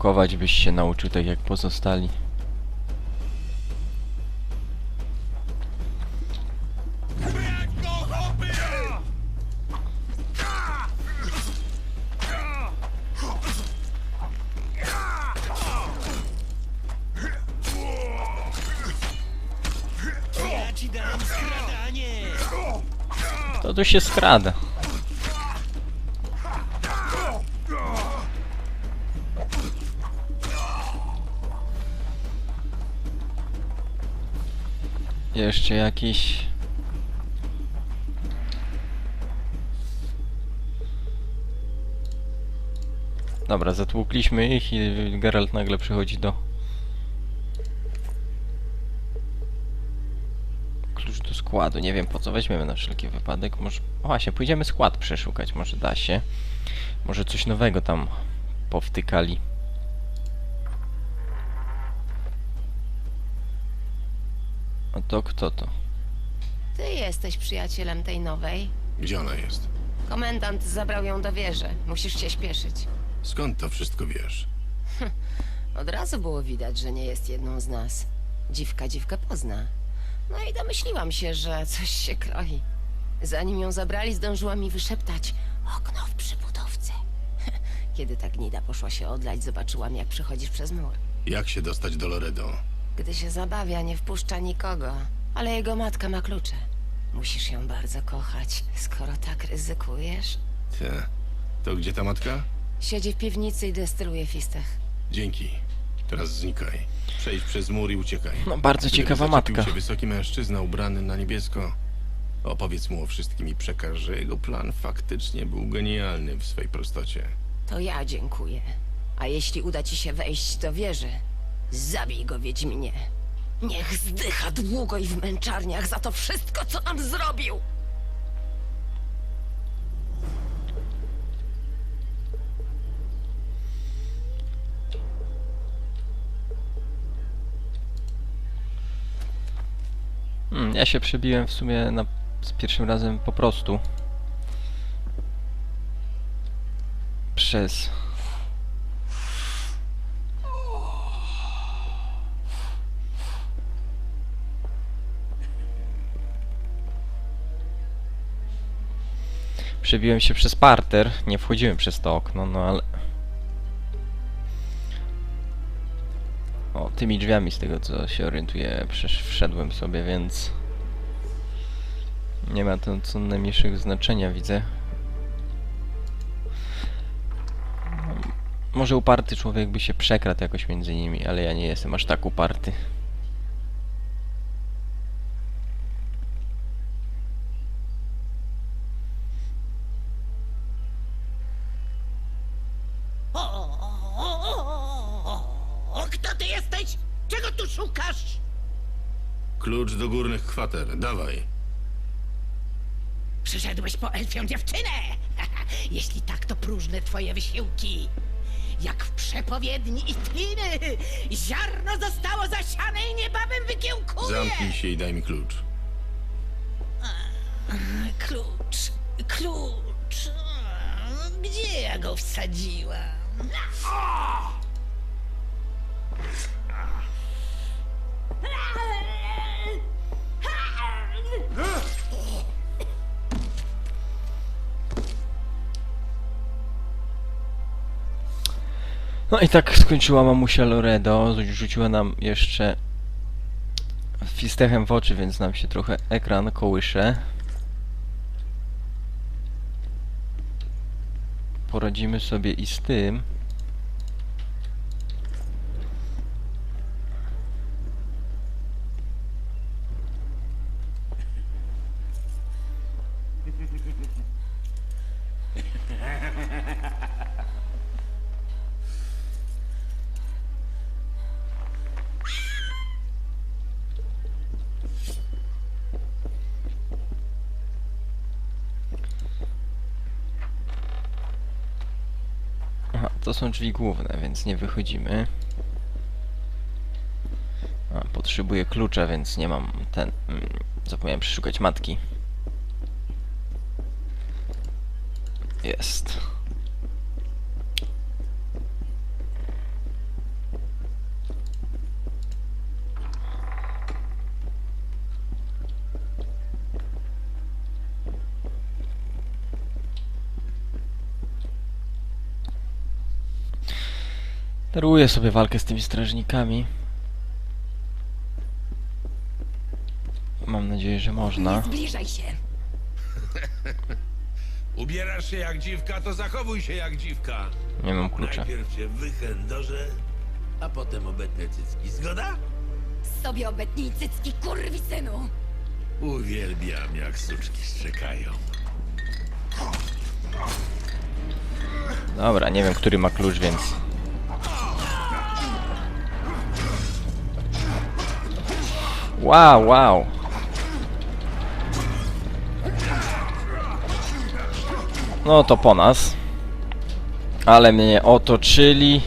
Blokować byś się nauczył tak jak pozostali. To tu się skrada. Jeszcze jakiś... Dobra, zatłukliśmy ich i Geralt nagle przychodzi do... Klucz do składu. Nie wiem po co weźmiemy na wszelki wypadek. Może... O, właśnie, pójdziemy skład przeszukać. Może da się. Może coś nowego tam powtykali. A to kto to? Ty jesteś przyjacielem tej nowej. Gdzie ona jest? Komendant zabrał ją do wieży. Musisz się śpieszyć. Skąd to wszystko wiesz? Od razu było widać, że nie jest jedną z nas. Dziwka dziwkę pozna. No i domyśliłam się, że coś się kroi. Zanim ją zabrali, zdążyła mi wyszeptać okno w przybudówce. Kiedy ta gnida poszła się odlać, zobaczyłam, jak przechodzisz przez mur. Jak się dostać do Loredo? Gdy się zabawia, nie wpuszcza nikogo, ale jego matka ma klucze. Musisz ją bardzo kochać, skoro tak ryzykujesz. Te. To gdzie ta matka? Siedzi w piwnicy i destyluje fistech. Dzięki. Teraz znikaj. Przejdź przez mur i uciekaj. No, bardzo Gdyby ciekawa zaczepił matka. się wysoki mężczyzna ubrany na niebiesko. Opowiedz mu o wszystkim i przekaż, że jego plan faktycznie był genialny w swej prostocie. To ja dziękuję. A jeśli uda ci się wejść do wieży, zabij go, Wiedźminie. Niech zdycha długo i w męczarniach za to wszystko, co nam zrobił! Hmm, ja się przebiłem w sumie na, z pierwszym razem po prostu. Przez. Przebiłem się przez parter, nie wchodziłem przez to okno, no ale... O, tymi drzwiami z tego co się orientuję wszedłem sobie, więc... Nie ma to co najmniejszego znaczenia, widzę. Może uparty człowiek by się przekradł jakoś między nimi, ale ja nie jestem aż tak uparty. O, o, o, o, kto ty jesteś? Czego tu szukasz? Klucz do górnych kwater. Dawaj. Przyszedłeś po elfią dziewczynę! Jeśli tak, to próżne twoje wysiłki. Jak w przepowiedni i tliny, ziarno zostało zasiane i niebawem wykiełkuje! Zamknij się i daj mi klucz. Klucz, klucz. Gdzie ja go wsadziłam? No i tak skończyła mamusia Loredo, rzuciła nam jeszcze fistechem w oczy, więc nam się trochę ekran kołysze. Poradzimy sobie i z tym. To są drzwi główne, więc nie wychodzimy. A, potrzebuję klucza, więc nie mam ten... Mm, zapomniałem przeszukać matki. Jest. Daruję sobie walkę z tymi strażnikami. Mam nadzieję, że można. Zbliżaj się. Ubierasz się jak dziwka, to zachowuj się jak dziwka. Nie mam klucza. Najpierw cię wychędożę, a potem obetnę cycki. Zgoda? Sobie obetnij cycki, kurwisynu. Uwielbiam, jak suczki szczekają. Dobra, nie wiem, który ma klucz, więc... Wow, wow. No to po nas. Ale mnie otoczyli.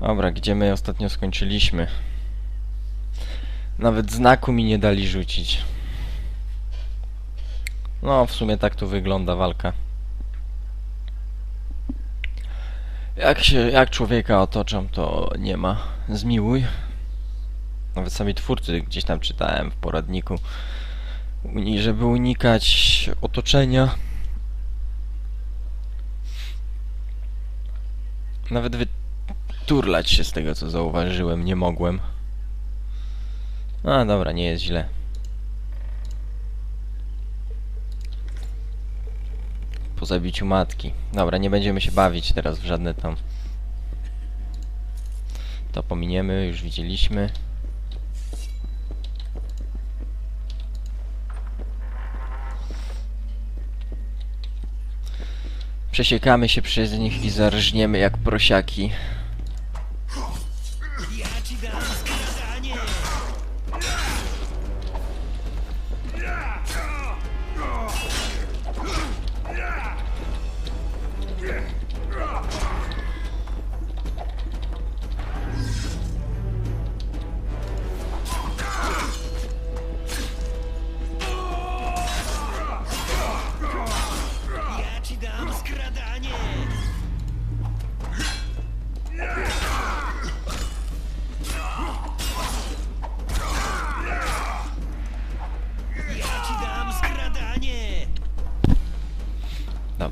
Dobra, gdzie my ostatnio skończyliśmy? Nawet znaku mi nie dali rzucić. No, w sumie tak tu wygląda walka. Jak się, jak człowieka otoczą, to nie ma. Zmiłuj. Nawet sami twórcy gdzieś tam czytałem w poradniku, żeby unikać otoczenia. Nawet wyturlać się z tego, co zauważyłem, nie mogłem. A, dobra, nie jest źle. Zabiciu matki. Dobra, nie będziemy się bawić teraz w żadne tam. To pominiemy, już widzieliśmy. Przesiekamy się przez nich i zarżniemy jak prosiaki.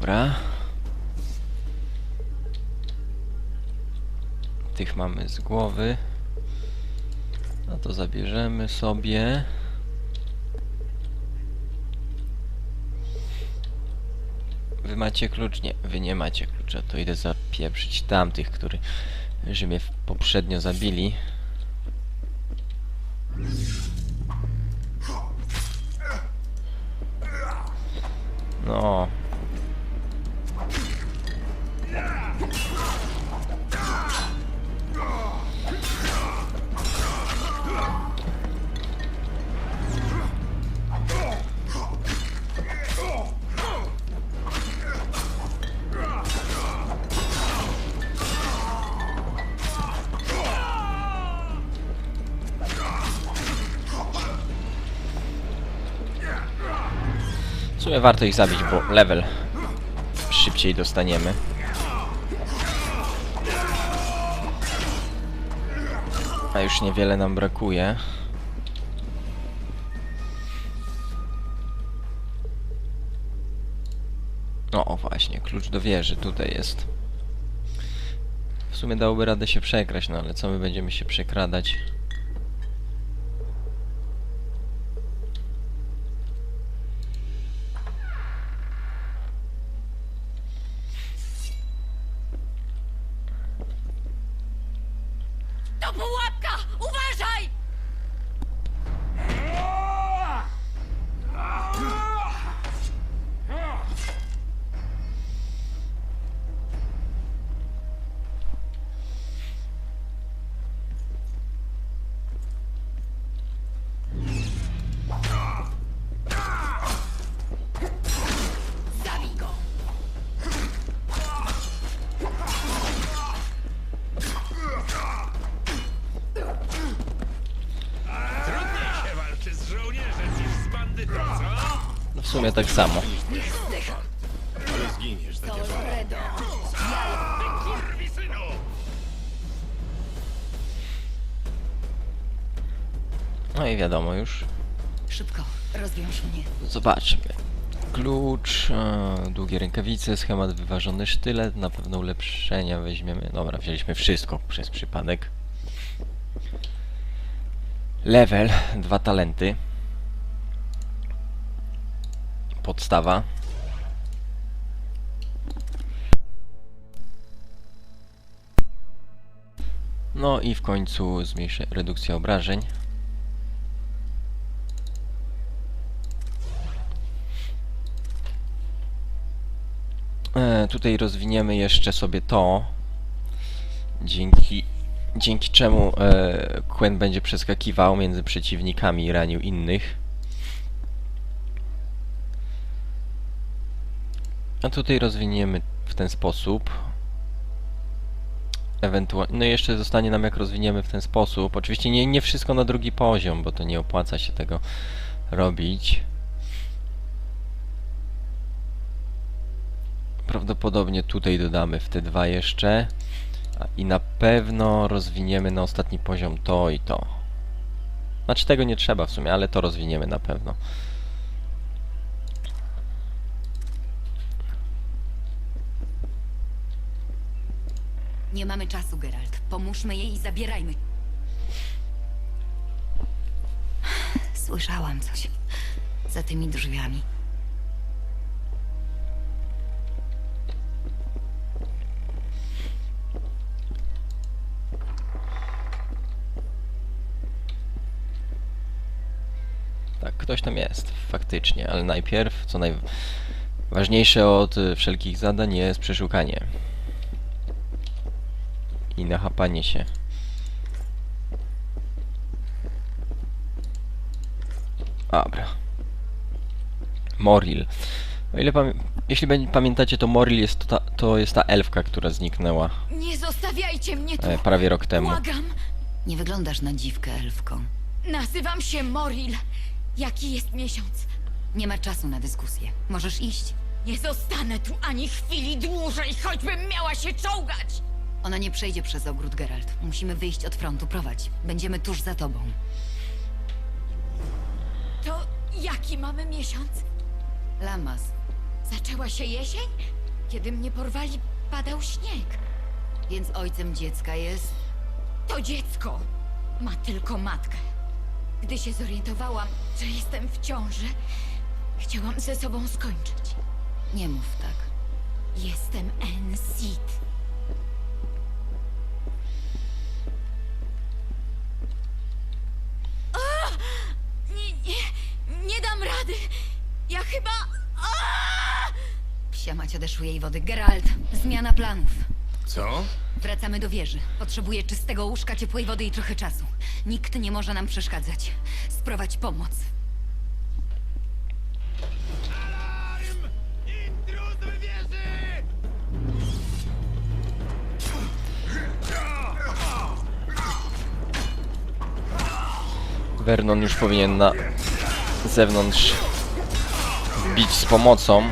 Dobra. Tych mamy z głowy. No to zabierzemy sobie. Wy macie klucz? Nie, wy nie macie klucza. To idę zapieprzyć tamtych, którzy że mnie poprzednio zabili. No, sumie warto ich zabić, bo level szybciej dostaniemy. A już niewiele nam brakuje. No o właśnie, klucz do wieży tutaj jest. W sumie dałoby radę się przekraść, no ale co my będziemy się przekradać? To pułapka! Uważaj! W sumie tak samo. No i wiadomo już. Szybko, rozwiąż mnie. Zobaczmy. klucz, e, długie rękawice, schemat wyważony sztylet, na pewno ulepszenia weźmiemy. Dobra, wzięliśmy wszystko przez przypadek. Level, dwa talenty. Podstawa. No i w końcu zmniejszy redukcja obrażeń. E, tutaj rozwiniemy jeszcze sobie to, dzięki, dzięki czemu e, Quen będzie przeskakiwał między przeciwnikami i ranił innych. A tutaj rozwiniemy w ten sposób. Ewentualnie, no jeszcze zostanie nam jak rozwiniemy w ten sposób. Oczywiście nie, nie wszystko na drugi poziom, bo to nie opłaca się tego robić. Prawdopodobnie tutaj dodamy w te dwa jeszcze. I na pewno rozwiniemy na ostatni poziom to i to. Znaczy tego nie trzeba w sumie, ale to rozwiniemy na pewno. Nie mamy czasu, Geralt. Pomóżmy jej i zabierajmy. Słyszałam coś. Za tymi drzwiami. Tak, ktoś tam jest, faktycznie, ale najpierw, co najważniejsze od y, wszelkich zadań jest przeszukanie. I nachapanie się. Dobra. Moril. O ile pamię jeśli będzie- pamiętacie, to Moril jest to ta, to jest ta elfka, która zniknęła Nie zostawiajcie mnie tu! e, prawie rok temu. Błagam! Nie wyglądasz na dziwkę, elfką. Nazywam się Moril. Jaki jest miesiąc? Nie ma czasu na dyskusję. Możesz iść. Nie zostanę tu ani chwili dłużej, choćbym miała się czołgać! Ona nie przejdzie przez ogród, Geralt. Musimy wyjść od frontu. Prowadź. Będziemy tuż za tobą. To jaki mamy miesiąc? Lamas. Zaczęła się jesień? Kiedy mnie porwali, padał śnieg. Więc ojcem dziecka jest... To dziecko ma tylko matkę. Gdy się zorientowałam, że jestem w ciąży, chciałam ze sobą skończyć. Nie mów tak. Jestem Ensit. Nie, dam rady. Ja chyba... A! Psia mać odeszły jej wody. Geralt, zmiana planów. Co? Wracamy do wieży. Potrzebuję czystego łóżka, ciepłej wody i trochę czasu. Nikt nie może nam przeszkadzać. Sprowadź pomoc. Intruz w wieży! Vernon już powinien na zewnątrz bić z pomocą.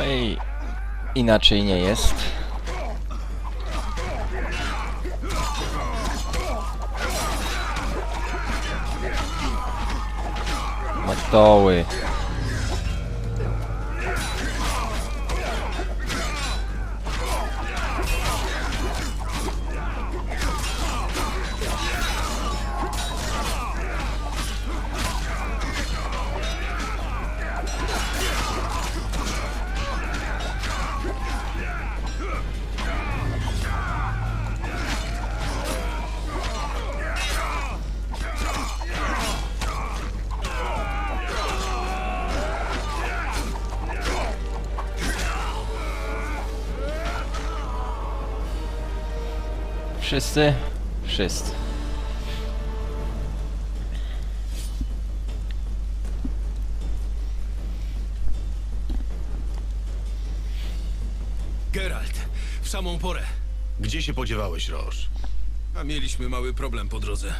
No i inaczej nie jest. Matoły. Wszyscy? Wszyscy. Geralt, w samą porę. Gdzie się podziewałeś, Roż? A mieliśmy mały problem po drodze.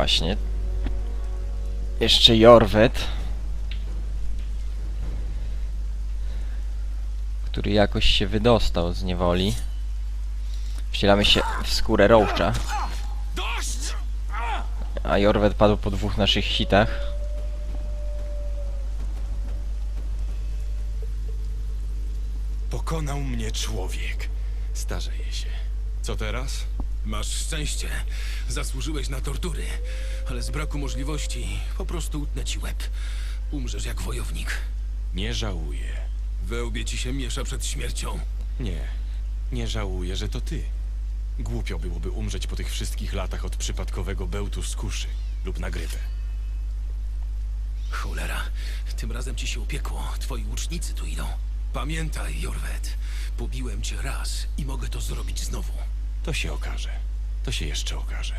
Właśnie. Jeszcze Jorwet. Który jakoś się wydostał z niewoli. Wcielamy się w skórę. Dość! A Jorwet padł po dwóch naszych hitach. Pokonał mnie człowiek. Starzeje się. Co teraz? Masz szczęście. Zasłużyłeś na tortury, ale z braku możliwości po prostu utnę ci łeb. Umrzesz jak wojownik. Nie żałuję. We łbie ci się miesza przed śmiercią. Nie. Nie żałuję, że to ty. Głupio byłoby umrzeć po tych wszystkich latach od przypadkowego bełtu z kuszy lub na grypę. Cholera, tym razem ci się upiekło. Twoi łucznicy tu idą. Pamiętaj, Jorwet, pobiłem cię raz i mogę to zrobić znowu. To się okaże. To się jeszcze okaże.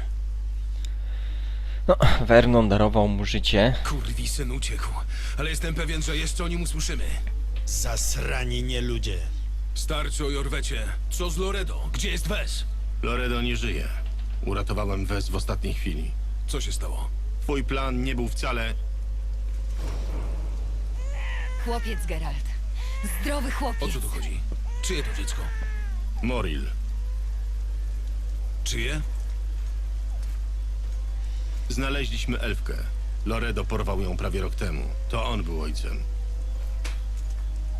No, Vernon darował mu życie. Kurwi syn uciekł, ale jestem pewien, że jeszcze o nim usłyszymy. Zasrani nie ludzie. Starczy o Jorwecie. Co z Loredo? Gdzie jest Wes? Loredo nie żyje. Uratowałem Wes w ostatniej chwili. Co się stało? Twój plan nie był wcale... Chłopiec Geralt. Zdrowy O chłopiec. co tu chodzi? Czyje to dziecko? Moril. Czyje? Znaleźliśmy elfkę. Loredo porwał ją prawie rok temu. To on był ojcem.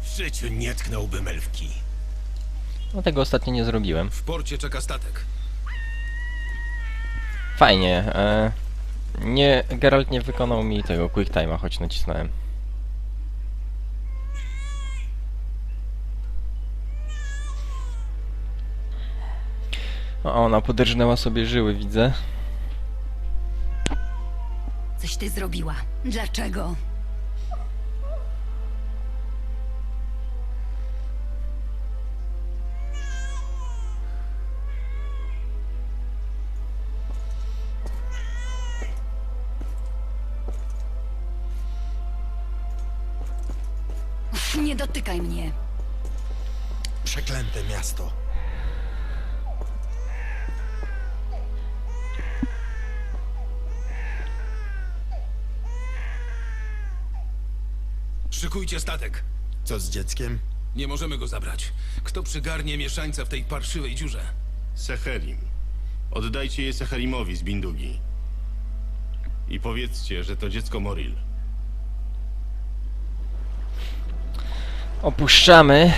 W życiu nie tknąłbym elfki. No tego ostatnio nie zrobiłem. W porcie czeka statek. Fajnie. E, nie, Geralt nie wykonał mi tego quick time'a, choć nacisnąłem. O, ona poderżnęła sobie żyły, widzę. Coś ty zrobiła. Dlaczego? Nie dotykaj mnie. Przeklęte miasto. Szykujcie statek. Co z dzieckiem? Nie możemy go zabrać. Kto przygarnie mieszańca w tej parszywej dziurze? Seherim. Oddajcie je Seherimowi z Bindugi. I powiedzcie, że to dziecko Moril. Opuszczamy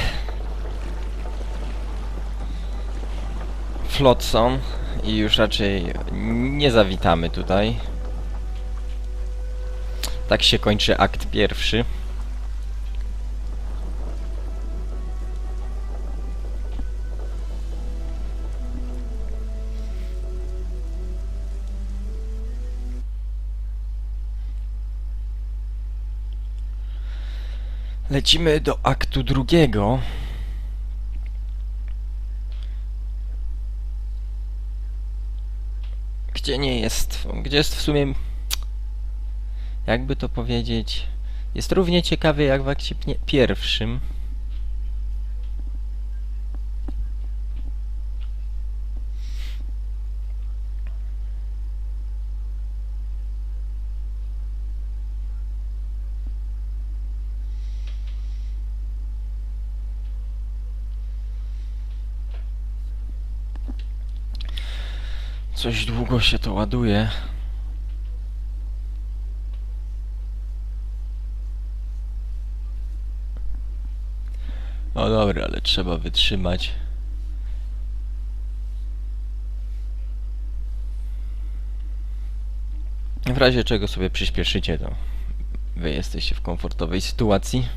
Flotsam i już raczej nie zawitamy tutaj. Tak się kończy akt pierwszy. Lecimy do aktu drugiego. Gdzie nie jest, gdzie jest w sumie, jakby to powiedzieć, jest równie ciekawy jak w akcie pierwszym. Coś długo się to ładuje. No dobra, ale trzeba wytrzymać. W razie czego sobie przyspieszycie, to wy jesteście w komfortowej sytuacji.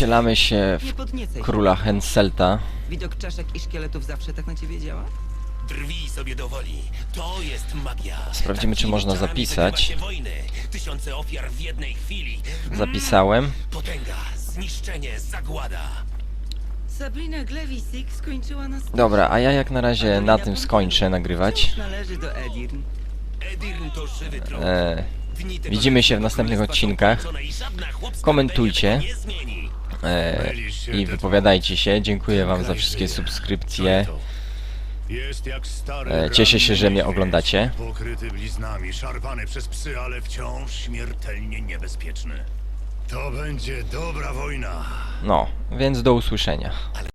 Wcielamy się Nie w króla. Henselta. Widok czaszek i szkieletów zawsze tak na ciebie działa? Drwij sobie do woli. To jest magia. Sprawdzimy, czy Takimi można czarami zapisać. wygrywa się wojny. Tysiące ofiar w jednej chwili. Zapisałem. Potęga, zniszczenie, zagłada. Sabrina Glewisik skończyła na staż. Dobra, a ja jak na razie na tym skończę nagrywać. Należy do Edirn. Edirn to żywy. E, Dni tego widzimy się w następnych królestwa są odcinkach. kończone i żadna chłopska Komentujcie. rebellia tego nie zmieni. E, I wypowiadajcie się. Dziękuję wam za wszystkie subskrypcje. E, cieszę się, że mnie oglądacie. Pokryty bliznami, szarpany przez psy, ale wciąż śmiertelnie niebezpieczny. To będzie dobra wojna. No, więc do usłyszenia.